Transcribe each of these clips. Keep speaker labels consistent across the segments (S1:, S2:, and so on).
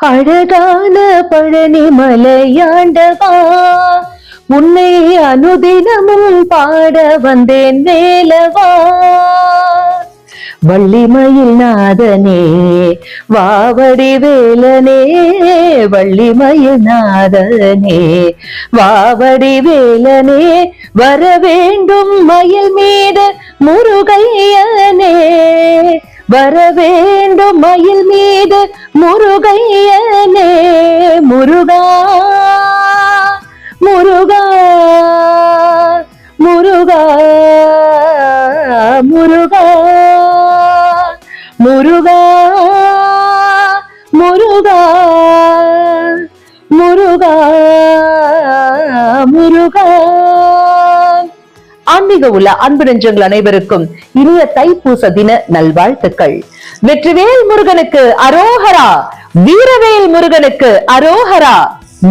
S1: அழகான பழனி மலையாண்டவா உன்னை அனுதினமும் பாட வந்தேன் வேலவா. வள்ளிமயில் நாதனே வாவடி வேலனே வள்ளிமயில் நாதனே வாவடி வேலனே வர வேண்டும் மயில் மீது முருகையனே. வர வேண்டும் மயில் மீது முருகையனே முருகா முருகா முருகா முருகா முருகா. ஆன்மீக உள்ள அன்பு நெஞ்சங்கள் அனைவருக்கும் இனிய தைப்பூச தின நல்வாழ்த்துக்கள். வெற்றிவேல் முருகனுக்கு அரோஹரா வீரவேல் முருகனுக்கு அரோஹரா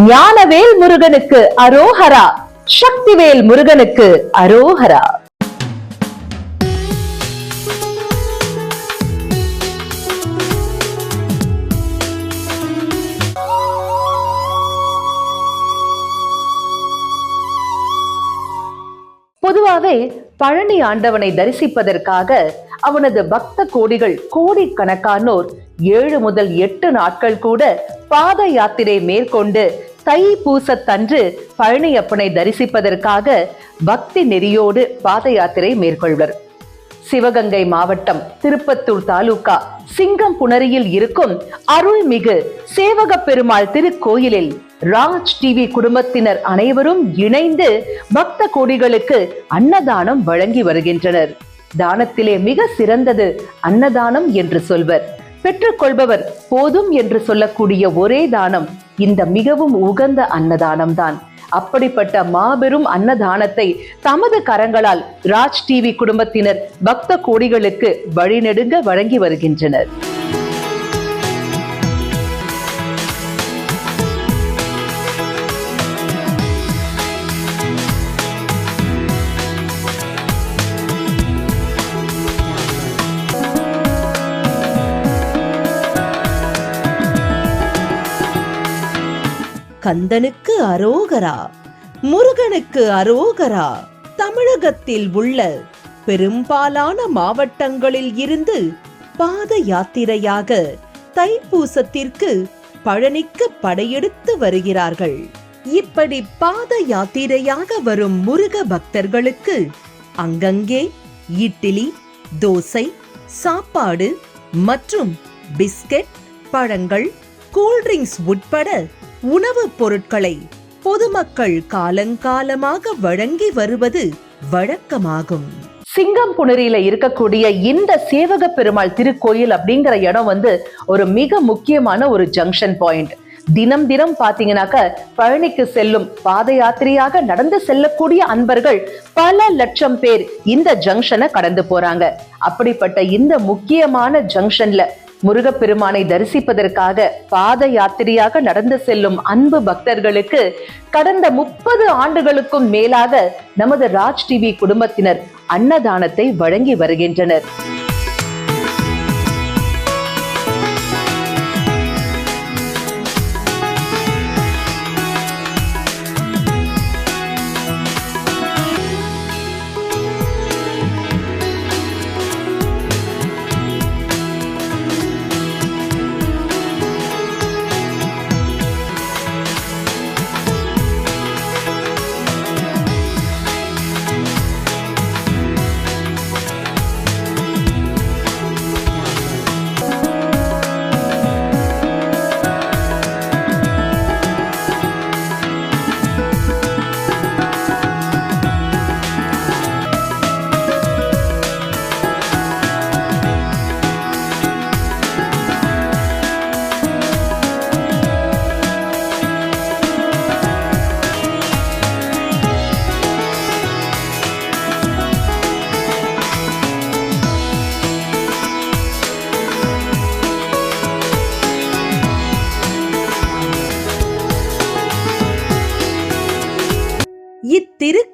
S1: ஞானவேல் முருகனுக்கு அரோஹரா சக்திவேல் முருகனுக்கு அரோஹரா. பொதுவாவே பழனி ஆண்டவனை தரிசிப்பதற்காக அவனது பக்த கோடிகள் கோடிக்கணக்கானோர் ஏழு முதல் எட்டு நாட்கள் கூட பாத யாத்திரை மேற்கொண்டு தை பூசத்தன்று பழனியப்பனை தரிசிப்பதற்காக பக்தி நெறியோடு பாத யாத்திரை மேற்கொள்வர். சிவகங்கை மாவட்டம் திருப்பத்தூர் தாலுகா சிங்கம் புணரியில் இருக்கும் அருள்மிகு சேவக பெருமாள் திருக்கோயிலில் ராஜ் டிவி குடும்பத்தினர் அனைவரும் இணைந்து பக்த கோடிகளுக்கு அன்னதானம் வழங்கி வருகின்றனர். தானத்திலே மிக சிறந்தது அன்னதானம் என்று சொல்வர். பெற்றுக்கொள்பவர் போதும் என்று சொல்லக்கூடிய ஒரே தானம் இந்த மிகவும் உகந்த அன்னதானம் தான் அப்படிப்பட்ட மாபெரும் அன்னதானத்தை தமது கரங்களால் ராஜ் டிவி குடும்பத்தினர் பக்த கோடிகளுக்கு வழிநெடுங்க வழங்கி வருகின்றனர்.
S2: கந்தனுக்கு அரோகரா முருகனுக்கு அரோகரா. தமிழகத்தில் உள்ள பெரும்பாலான மாவட்டங்களில் இருந்து பாத யாத்திரையாக தைப்பூசத்திற்கு பழனிக்கு படையெடுத்து வருகிறார்கள். இப்படி பாத யாத்திரையாக வரும் முருக பக்தர்களுக்கு அங்கங்கே இட்லி தோசை சாப்பாடு மற்றும் பிஸ்கெட் பழங்கள் கூல்ட்ரிங்க்ஸ் உட்பட உணவுப் பொருட்களை பொதுமக்கள் காலங்காலமாக வழங்கி வருவது வழக்கமாகும்.
S1: சிங்கம் புணரியில இருக்கக்கூடிய இந்த சேவக பெருமாள் திருக்கோயில் அப்படிங்கிற இடம் வந்து ஒரு மிக முக்கியமான ஒரு ஜங்ஷன் பாயிண்ட் தினம் தினம் பாத்தீங்கன்னாக்க பழனிக்கு செல்லும் பாத யாத்திரையாக நடந்து செல்லக்கூடிய அன்பர்கள் பல லட்சம் பேர் இந்த ஜங்ஷனை கடந்து போறாங்க. அப்படிப்பட்ட இந்த முக்கியமான ஜங்ஷன்ல முருகப்பெருமானை தரிசிப்பதற்காக பாத யாத்திரையாக நடந்து செல்லும் அன்பு பக்தர்களுக்கு கடந்த முப்பது ஆண்டுகளுக்கும் மேலாக நமது ராஜ் டிவி குடும்பத்தினர் அன்னதானத்தை வழங்கி வருகின்றனர்.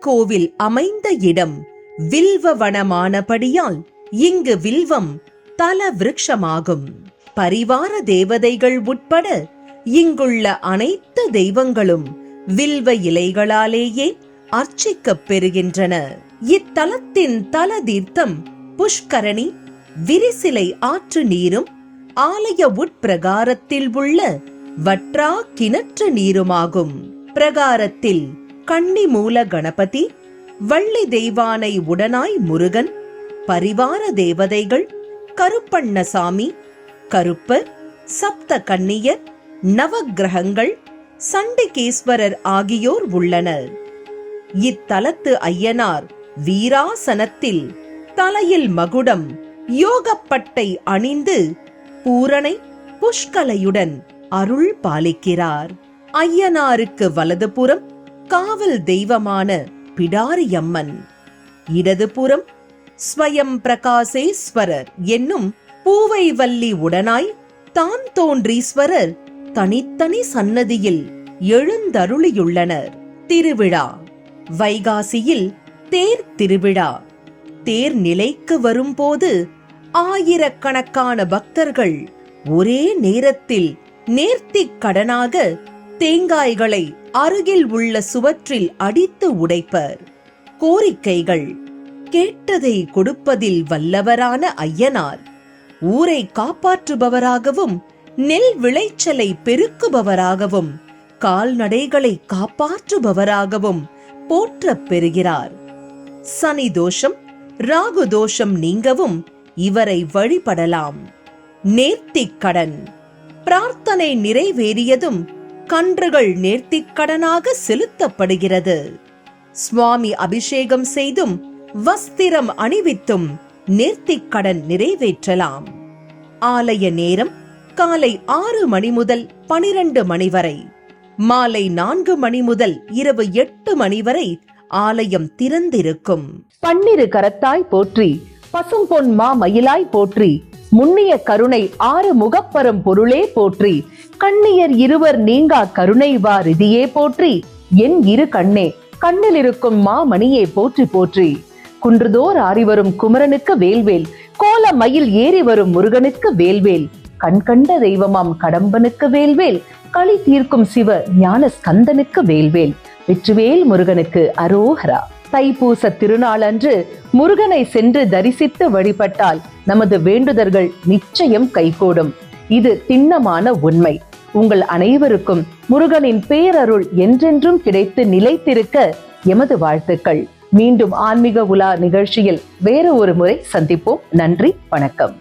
S2: கோவில் அமைந்த இடம் வில்வ வனமானபடியால் இங்கு வில்வம் தல விருட்சமாகும் பரிவார தேவதைகள் உட்பட இங்குள்ள அனைத்து தெய்வங்களும் வில்வ இலைகளாலேயே அர்ச்சிக்கப் பெறுகின்றன இத்தலத்தின் தல தீர்த்தம் புஷ்கரணி விரிசிலை ஆற்று நீரும் ஆலய உட்பிரகாரத்தில் உள்ள வற்றா கிணற்று நீருமாகும். பிரகாரத்தில் கன்னிமூல கணபதி வள்ளி தெய்வானை உடனாய் முருகன் பரிவார தேவதைகள் கருப்பண்ணசாமி கருப்பர் சப்த கன்னியர் நவக்கிரகங்கள் சண்டிகேஸ்வரர் ஆகியோர் உள்ளனர். இத்தலத்து ஐயனார் வீராசனத்தில் தலையில் மகுடம் யோகப்பட்டை அணிந்து பூரணை புஷ்கலையுடன் அருள் பாலிக்கிறார். ஐயனாருக்கு வலதுபுறம் காவல் தெய்வமான பிடாரியம்மன். இடதுபுறம் ஸ்வயம் பிரகாசேஸ்வரர் என்னும் பூவை வல்லி உடனாய் தான் தோன்றீஸ்வரர் தனித்தனி சன்னதியில் எழுந்தருளியுள்ளனர். திருவிழா வைகாசியில் தேர் திருவிழா. தேர் நிலைக்கு வரும்போது ஆயிரக்கணக்கான பக்தர்கள் ஒரே நேரத்தில் நேர்த்திக் கடனாக தேங்காய்களை அருகில் உள்ள சுவற்றில் அடித்து உடைப்பர். கோரிக்கைகள் கேட்டதை கொடுப்பதில் வல்லவரான ஐயனார். ஊரை காப்பாற்றுபவராகவும் நெல் விளைச்சலை பெருக்குபவராகவும் கால்நடைகளை காப்பாற்றுபவராகவும் போற்றப் பெறுகிறார். சனி தோஷம் ராகு தோஷம் நீங்கவும் இவரை வழிபடலாம். நேர்த்திக் கடன் பிரார்த்தனை நிறைவேறியதும் கன்றுகள் நேர்த்திக்கடனாக செலுத்தப்படுகிறது. சுவாமி அபிஷேகம் செய்தும் வஸ்திரம் அணிவித்தும் நேர்த்திக்கடன் நிறைவேற்றலாம். ஆலய நேரம் காலை ஆறு மணி முதல் பனிரெண்டு மணி வரை மாலை நான்கு மணி முதல் இரவு எட்டு மணி வரை ஆலயம் திறந்திருக்கும்.
S1: பன்னிரு கரத்தாய் போற்றி பசும்பொன் மா மயிலாய் போற்றி முன்னிய கருணை ஆறு முகப்பரம் பொருளே போற்றி. கண்ணியர் இருவர் நீங்கா கருணை வா ரிதியே போற்றி. என் இரு கண்ணே கண்ணில் இருக்கும் மாமணியே போற்றி போற்றி. குன்றுதோர் ஆறிவரும் குமரனுக்கு வேல்வேல் கோல மயில் ஏறி வரும் முருகனுக்கு வேல்வேல். கண் கண்ட தெய்வமாம் கடம்பனுக்கு வேல்வேல் களி தீர்க்கும் சிவ ஞான ஸ்கந்தனுக்கு வேல்வேல். வெற்றிவேல் முருகனுக்கு அரோஹரா தைப்பூச திருநாளன்று முருகனை சென்று தரிசித்து வழிபட்டால் நமது வேண்டுதல்கள் நிச்சயம் கைகூடும். இது திண்ணமான உண்மை. உங்கள் அனைவருக்கும் முருகனின் பேரருள் என்றென்றும் கிடைத்து நிலைத்திருக்க எமது வாழ்த்துக்கள். மீண்டும் ஆன்மீக உலா நிகழ்ச்சியில் வேறு ஒரு முறை சந்திப்போம். நன்றி வணக்கம்.